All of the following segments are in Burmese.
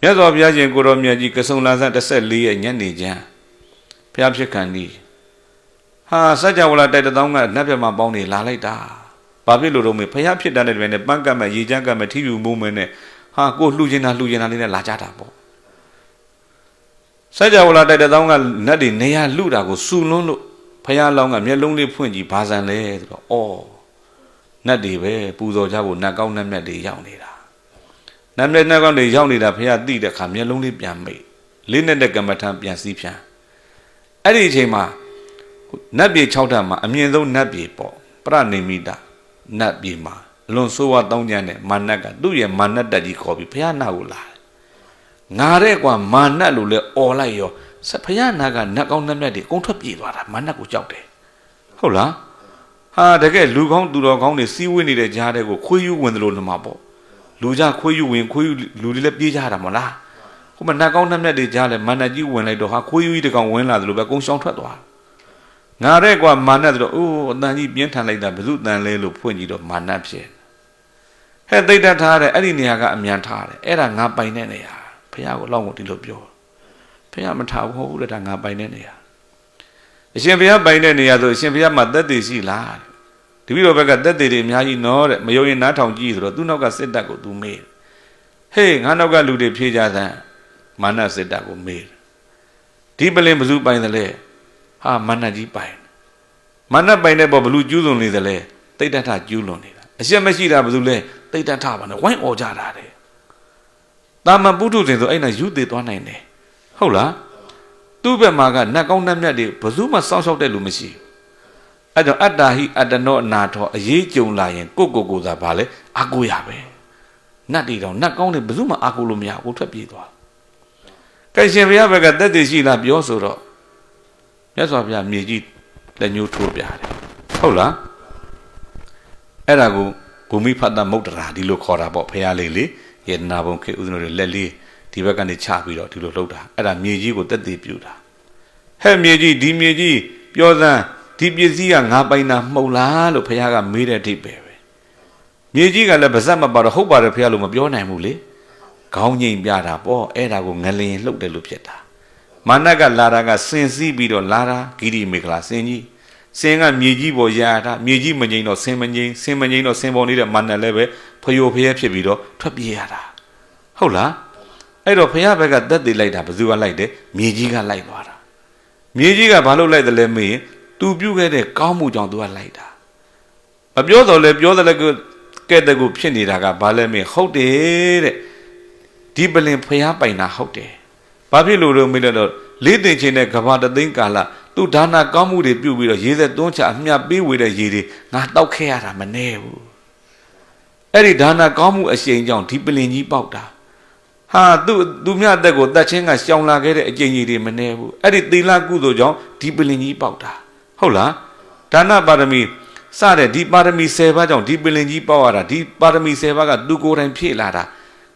မြတ်စွာဘုရားရှင်ကိုရောမြတ်ကြီးကဆုံလာဆန်း14ရက်ညနေချမ်းဘုရားဖြစ်ခံဒီဟာစัจ java လာတိုက်တသောင်းကနတ်ပြမပေါင်းနေလာလိုက်တာဘာဖြစ်လို့တော့မေဘုရားဖြစ်တဲ့တဲ့နဲ့ပန်းကတ်မဲ့ရေချမ်းကတ်မဲ့ထီပြူမုံမဲနဲ့ဟာကိုလှူချင်တာလှူချင်တာလေးနဲ့လာကြတာပေါ့စัจ java လာတိုက်တသောင်းကနတ်တွေနေရလှူတာကိုစူလွန်းလို့ဘုရားလောင်းကမျက်လုံးလေးဖွင့်ကြည့်ဘာဆန်လဲဆိုတော့အော်နတ်တွေပဲပူဇော်ကြဖို့နတ်ကောင်းနတ်မြတ်တွေရောက်နေတာ နတ်မြတ်နတ်ကောင်းတွေရောက်နေတာဖះသိတဲ့ခါမျက်လုံးလေးပြန်မိတ်လေးနဲ့တဲ့ကမ္မထံပြန်စီးပြန်အဲ့ဒီအချိန်မှာနတ်ပြေ6ဓာတ်မှာအမြင့်ဆုံးနတ်ပြေပေါ့ပရဏိမိတနတ်ပြေမှာအလွန်ဆိုးဝါးတောင်းကြတဲ့မာနတ်ကသူ့ရဲ့မာနတ်တက်ကြီးခေါ်ပြီးဖះနာကိုလာတယ်ငါတဲ့ကွာမာနတ်လို့လဲអော်လိုက်ရောဖះနာကနတ်ကောင်းနတ်မြတ်တွေကုန်းထွက်ပြေးသွားတာမာနတ်ကိုကြောက်တယ်ဟုတ်လားဟာတကယ်လူကောင်းသူတော်ကောင်းတွေစီးဝေးနေတဲ့ကြားတဲ့ကိုခွေးယူဝင်တယ်လို့လမှာပေါ့ လူကြခွေးယူဝင်ခွေးယူလူတွေလည်းပြေးကြတာမလားခုမနတ်ကောင်းနှက်မြတ်တွေကြားလဲမာနကြီးဝင်လိုက်တော့ဟာခွေးယူကြီးတကောင်ဝင်လာတယ်လို့ပဲကုန်းရှောင်းထွက်သွားငါတဲ့ကွာမာနဆိုတော့အိုးအတန်ကြီးပြင်းထန်လိုက်တာဘယ်သူတန်လဲလို့ဖွင့်ကြည့်တော့မာနဖြစ်ဟဲ့သိတတ်ထားတယ်အဲ့ဒီနေရာကအမြန်ထားတယ်အဲ့ဒါငါပိုင်တဲ့နေရာဖះကိုလောက်ကိုဒီလိုပြောဖះမထားဘူးဟုတ်တယ်ဒါငါပိုင်တဲ့နေရာအရှင်ဘုရားပိုင်တဲ့နေရာဆိုအရှင်ဘုရားမှာသက်တည်ရှိလား တဲ့တပည့်တော်ဘက်ကတက်သေးတွေအများကြီးနော်တဲ့မယုံရင်နားထောင်ကြည့်ဆိုတော့သူ့နောက်ကစစ်တပ်ကိုသူမေးဟေးငါနောက်ကလူတွေဖြေကြသမ်းမာနစစ်တပ်ကိုမေးဒီပလင်ဘလူပိုင်တယ်လေဟာမာနကြီးပိုင်မာနပိုင်တဲ့ပေါ်ဘလူကျူးလွန်နေတယ်လေတိတ်တထကျူးလွန်နေတာအရှက်မရှိတာဘလူလဲတိတ်တထပါနဲ့ဝိုင်းអော်ကြတာတဲ့တာမန်ပုထုဇဉ်ဆိုအဲ့နဲ့ယူသေးသွားနိုင်တယ်ဟုတ်လားသူ့ဘက်မှာကနတ်ကောင်းနတ်မြတ်တွေဘယ်သူမှစောင့်ရှောက်တဲ့လူမရှိဘူး အဲ့တော့အတ္တဟိအတ္တနောအနာထောအရေးကြုံလာရင်ကိုယ့်ကိုယ်ကိုယ်သာဗာလဲအာကိုရပဲနတ်တွေတော့နတ်ကောင်းတွေဘယ်သူမှအာကိုလို့မရဘူးထွက်ပြေးသွားကဲရှင်ဘုရားဘက်ကတက်တည်ရှိလားပြောဆိုတော့မြတ်စွာဘုရားမြေကြီးလက်ညှိုးထိုးပြတယ်ဟုတ်လားအဲ့ဒါကိုဂုမိဖတ်တမုတ်တရာဒီလိုခေါ်တာပေါ့ဘုရားလေးလေယေတနာဘုံခေဥဒ္ဒနောတွေလက်လေးဒီဘက်ကနေချပြီးတော့ဒီလိုလှုပ်တာအဲ့ဒါမြေကြီးကိုတက်တည်ပြူတာဟဲ့မြေကြီးဒီမြေကြီးပြောစမ်း ဒီပစ္စည်းကငါပိုင်တာမှုတ်လားလို့ဘုရားကမေးတဲ့အထိပဲပဲမြေကြီးကလည်းဗဇက်မပါတော့ဟုတ်ပါတယ်ဘုရားလို့မပြောနိုင်ဘူးလေခေါင်းငိမ့်ပြတာပေါ့အဲ့ဒါကိုငလင်လှုပ်တယ်လို့ဖြစ်တာမာနကလာတာကစင်စည်းပြီးတော့လာတာဂိရိမေခလာစင်ကြီးစင်ကမြေကြီးပေါ်ရာတာမြေကြီးမငိမ့်တော့စင်မငိမ့်စင်မငိမ့်တော့စင်ပေါ်နေတဲ့မာနလည်းပဲဖယိုဖျဲဖြစ်ပြီးတော့ထွက်ပြေးရတာဟုတ်လားအဲ့တော့ဘုရားဘက်ကတက်တည်လိုက်တာဘယ်သူကလိုက်တယ်မြေကြီးကလိုက်သွားတာမြေကြီးကဘာလို့လိုက်တယ်လဲမေးရင် သူပြုတ်ခဲ့တဲ့ကောင်းမှုကြောင့်သူကလိုက်တာမပြောတော့လဲပြောတယ်လဲကဲတဲ့ကိုဖြစ်နေတာကဘာလဲမင်းဟုတ်တယ်တဲ့ဒီပလင်ဖျားပိုင်တာဟုတ်တယ်ဘာဖြစ်လို့လို့မေးတော့လေးတင်ချင်းတဲ့ကဘာတသိန်းကာလသူဒါနာကောင်းမှုတွေပြုတ်ပြီးတော့ရေသက်သွန်းချအမြတ်ပေးဝေတဲ့ရေတွေငါတောက်ခဲ့ရတာမနေဘူးအဲ့ဒီဒါနာကောင်းမှုအရှိန်ကြောင့်ဒီပလင်ကြီးပေါက်တာဟာသူသူမြတ်တဲ့ကိုတတ်ချင်းကရှောင်လာခဲ့တဲ့အကျင့်ကြီးတွေမနေဘူးအဲ့ဒီသီလကုသိုလ်ကြောင့်ဒီပလင်ကြီးပေါက်တာ ဟုတ်လားဒါနပါရမီစတဲ့ဒီပါရမီ10ပါးကြောင့်ဒီပလင်ကြီးပေါက်ရတာဒီပါရမီ10ပါးကသူကိုယ်တိုင်ဖြည့်လာတာ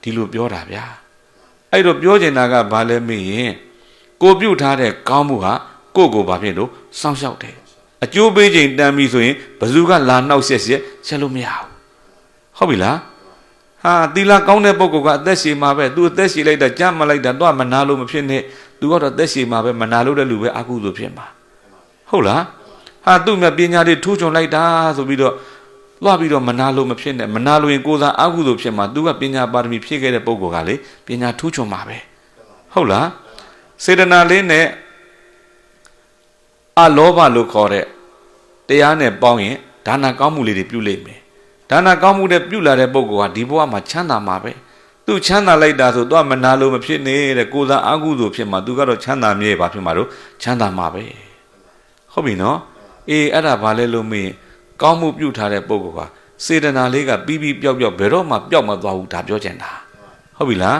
ဒီလိုပြောတာဗျာအဲ့တော့ပြောချင်တာကဘာလဲမေးရင်ကိုပြုတ်ထားတဲ့ကောင်းမှုဟာကိုယ့်ကိုဘာဖြစ်လို့စောင့်ရှောက်တယ်အကျိုးပေးခြင်းတန်ပြီဆိုရင်ဘယ်သူကလာနှောက်ဆက်ဆက်ဆက်လို့မရဘူးဟုတ်ပြီလားဟာသီလကောင်းတဲ့ပုဂ္ဂိုလ်ကအသက်ရှည်မှာပဲသူအသက်ရှည်လိုက်တာကြမ်းမလိုက်တာတော့မနာလို့မဖြစ်နဲ့သူကတော့အသက်ရှည်မှာပဲမနာလို့တဲ့လူပဲအကုသို့ဖြစ်မှာ ဟုတ်လားဟာသူ့မြတ်ပညာတွေထိုးချွန်လိုက်တာဆိုပြီးတော့သွားပြီးတော့မနာလို့မဖြစ်နဲ့မနာလို့ရင်ကိုယ်သာအကုသို့ဖြစ်မှာသူကပညာပါရမီဖြည့်ခဲ့တဲ့ပုဂ္ဂိုလ်ကလေပညာထိုးချွန်မှာပဲဟုတ်လားစေတနာလေးနဲ့အလောဘလို့ခေါ်တဲ့တရားနဲ့ပေါင်းရင်ဒါနာကောင်းမှုလေးတွေပြုလိမ့်မယ်ဒါနာကောင်းမှုနဲ့ပြုလာတဲ့ပုဂ္ဂိုလ်ဟာဒီဘဝမှာချမ်းသာမှာပဲသူချမ်းသာလိုက်တာဆိုတော့မနာလို့မဖြစ်နေတဲ့ကိုယ်သာအကုသို့ဖြစ်မှာသူကတော့ချမ်းသာမြဲပါဖြစ်မှာတော့ချမ်းသာမှာပဲ ဟုတ်ပြီနော်အေးအဲ့ဒါဘာလဲလို့မေးကောင်းမှုပြုထားတဲ့ပုဂ္ဂိုလ်ကစေတနာလေးကပြီးပြီးပျောက်ပျောက်ဘယ်တော့မှပျောက်မသွားဘူးဒါပြောချင်တာဟုတ်ပြီလား